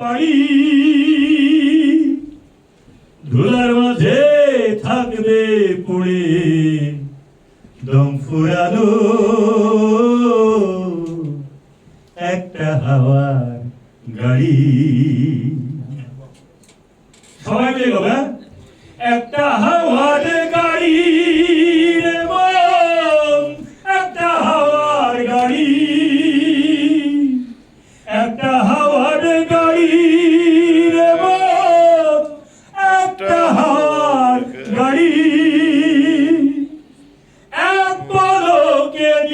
পারি। ধুলার মাঝে থাকবে পড়ে দম ফুরালো। একটা হাওয়ার গাড়ি। সবাই মিলে গো হ্যাঁ? একটা হাওয়ার গাড়ি।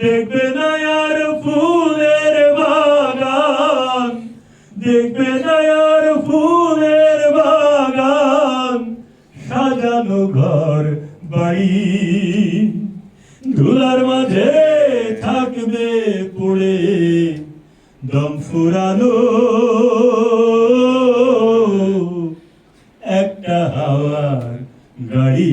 দেখবে না আর ফুলের বাগান। দেখবে না আর ফুলের বাগান। সাজানো ঘর বাড়ি। ধুলার মাঝে থাকবে পড়ে দম ফুরালো একটা হাওয়ার গাড়ি।